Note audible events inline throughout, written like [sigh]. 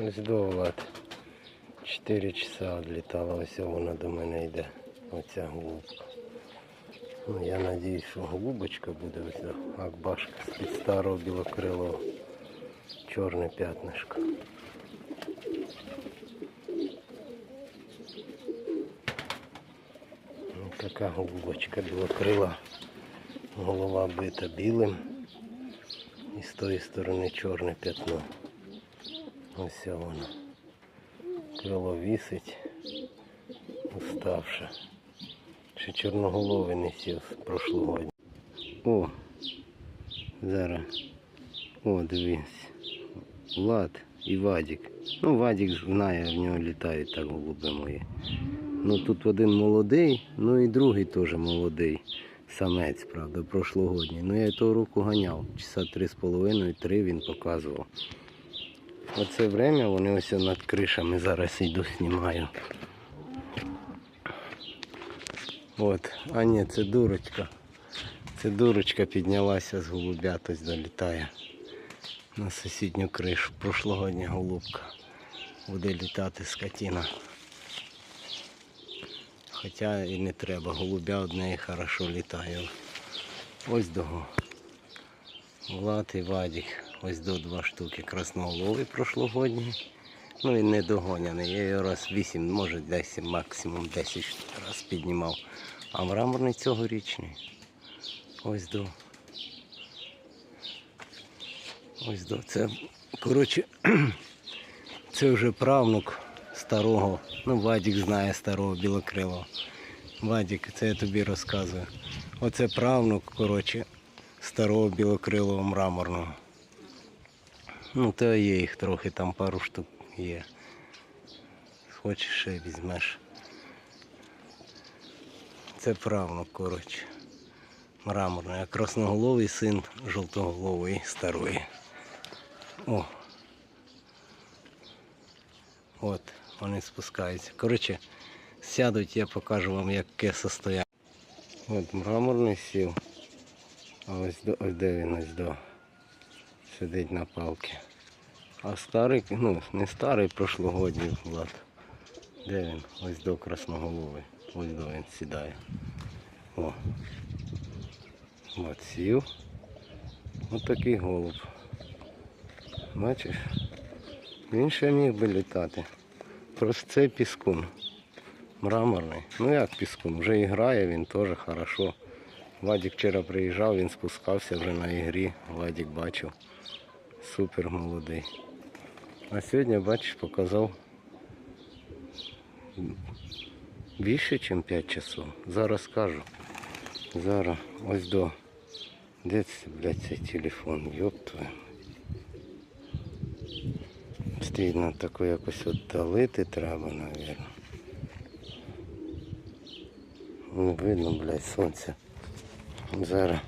Ось до Влад. 4 часа відлітала, ось вона до мене йде. Оця голубка. Ну, я надіюсь, що голубочка буде ось Акбашка з-під старого білокрилого. Чорне п'ятнишко. Ну, така голубочка білокрила. Голова бита білим. І з тої сторони чорне п'ятно. Ось воно. Крило вісить, уставше. Ще чорноголовий не сів з прошлого дня. О, зараз. О, дивись. Влад і Вадік. Ну, Вадік знає, в нього літають так голуби мої. Ну тут один молодий, ну і другий теж молодий. Самець, правда, прошлогодній. Ну я того року ганяв. Часа три з половиною, три він показував. Оце время вони ось над кришами зараз йду знімаю. От, а ні, це дурочка. Це дурочка піднялася з голубят, ось долітає на сусідню кришу. Прошлогодня голубка. Буде літати скотина. Хоча і не треба, голубя одне і хорошо літає. Ось до Влад і Вадік. Ось до два штуки красноголовий прошлогодній. Ну і не догоняний. Я його раз 8, може 10, максимум 10 раз піднімав. А мраморний цьогорічний. Ось до. Ось до. Це, коротше, [clears throat] це вже правнук старого. Ну, Вадік знає старого білокрилого. Вадік, це я тобі розказую. Оце правнук, коротше, старого білокрилого мраморного. Ну, то є їх трохи, там пару штук є. Хочеш ще візьмеш. Це правнук, коротше. Мраморний, а красноголовий син жовтоголової старої. О. От, вони спускаються. Коротше, сядуть, я покажу вам, яке состояння. От мраморний сів. А ось, до, ось де він ось до. Сидить на палці. А старий, ну, не старий прошлогодній влад. Де він? Ось до красноголовий. Ось до він сідає. О. От сів. Ось такий голуб. Бачиш? Він ще міг би літати. Просто це піскун. Мраморний. Ну як піскун? Вже і грає він теж хорошо. Вадік вчора приїжджав, він спускався вже на ігрі. Вадік бачив. Супер молодий. А сьогодні, бачиш, показав більше, ніж 5 часов. Зараз скажу. Зараз ось до. Де це, блядь, цей телефон? Йоп твою. Стійно таку якось віддалити треба, мабуть. Не видно, блядь, сонце. Зараз.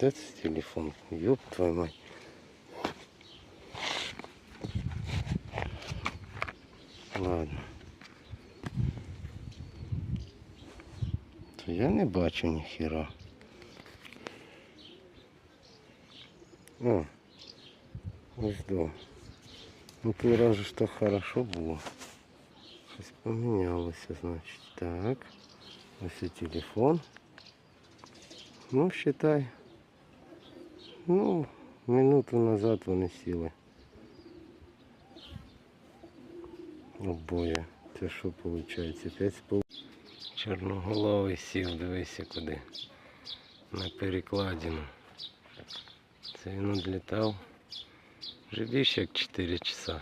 Де це телефон? Ёб твою мать. Ладно. То я не бачу ніхіра. О, ось до. Ну той раз же ж так хорошо було. Щось помінялося, значить. Так. Ось телефон. Ну, считай. Ну, минуту назад вони сіли. Обоє. Це що виходить? П'ять з пол. Чорноголовий сів, дивися куди. На перекладину. Це він відлітав вже більше як 4 часа.